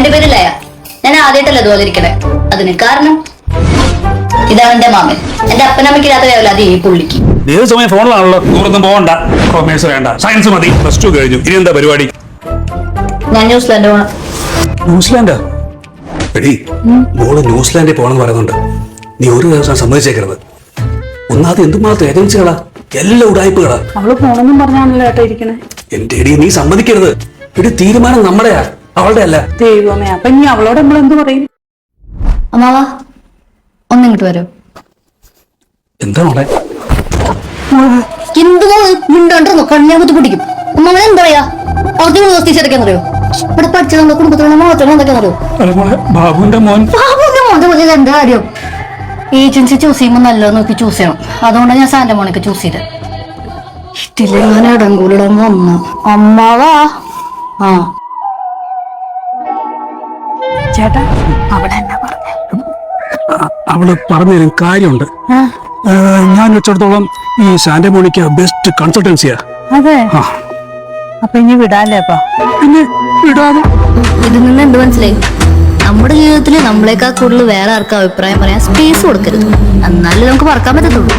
ആദ്യമായിട്ടല്ല തോന്നിരിക്കണേ അതിന് കാരണം? ഇതാണ് എന്റെ മാമൻ. എന്റെ അപ്പനമ്മയ്ക്ക് വേവല അത് ഈ പുള്ളിക്ക്. ഏത് സമയം ഫോണിലാണല്ലോ? ദൂരൊന്നും പോകണ്ട. കൊമേഴ്സ് വേണ്ട. സയൻസ് മതി. പ്ലസ് ടു കഴിഞ്ഞു. ഇനി എന്താ പരിപാടി? ഞാൻ ന്യൂസിലാൻഡ് പോണം. ന്യൂസിലാൻഡ്? എടി മോൾ ന്യൂസിലാൻഡിൽ പോകണമെന്ന് പറയുന്നുണ്ട്. നീ ഒരു ദിവസം സമ്മതിച്ചേക്കരുത്. ഒന്നാമത് എന്തുമാത്രം ഏജൻസികളാ? എല്ലാ ഉടായ്പകളാ. അവൾ പോണെന്നും പറഞ്ഞാണല്ലോ ഏട്ടാ ഇരിക്കണേ. എന്റെ എടി നീ സമ്മതിക്കരുത്. എടി തീരുമാനം നമ്മുടെയാ. അവളുടെ അല്ല ദൈവമേ അപ്പൊ ഇനി അവളോട് നമ്മൾ എന്ത് പറയും? അമ്മാവാ ഒന്നിങ്ങോട്ട് വരൂ. എന്താ മോളെ? എന്ത് പിടിക്കും അമ്മാവൻ എന്താ പറയാ? മൂന്ന് അറിയോ? ഇവിടെ പഠിച്ച നമ്മുടെ കുടുംബത്തിലുള്ള മാത്രം എന്തൊക്കെയാ അറിയോ? അല്ല മോളെ ബാബുവിന്റെ മോൻ. ബാബുവിന്റെ മോന്റെ പോലെ എന്താ കാര്യം? ഏജൻസി ചൂസ് ചെയ്യുമ്പോൾ നല്ലത് നോക്കി ചൂസ് ചെയ്യണം. അതുകൊണ്ടാണ് ഞാൻ സാന്റെ മോണൊക്കെ ചൂസ് ചെയ്തത്. ഇതിൽ ഞാൻ ഇടങ്കൂലിടാൻ വന്ന. അമ്മാവാ. ആ. ചേട്ടാ പറഞ്ഞേ? അവൾ പറഞ്ഞതിനും കാര്യമുണ്ട്. ഞാൻ വെച്ചിടത്തോളം ഈ സാന്റമോണിക്ക് ബെസ്റ്റ് കൺസൾട്ടൻസിയാ അതെ? അപ്പൊ ഇനി വിടാല്ലേ അപ്പൊ? പിന്നെ വിടാതെ. ഇതിൽ നിന്ന് എന്ത് മനസ്സിലായി? നമ്മുടെ ജീവിതത്തിൽ നമ്മളെക്കാൾ കൂടുതൽ വേറെ ആർക്കും അഭിപ്രായം പറയാൻ സ്പേസ് കൊടുക്കരുത്. എന്നാലേ നമുക്ക് പറക്കാൻ പറ്റത്തുള്ളൂ.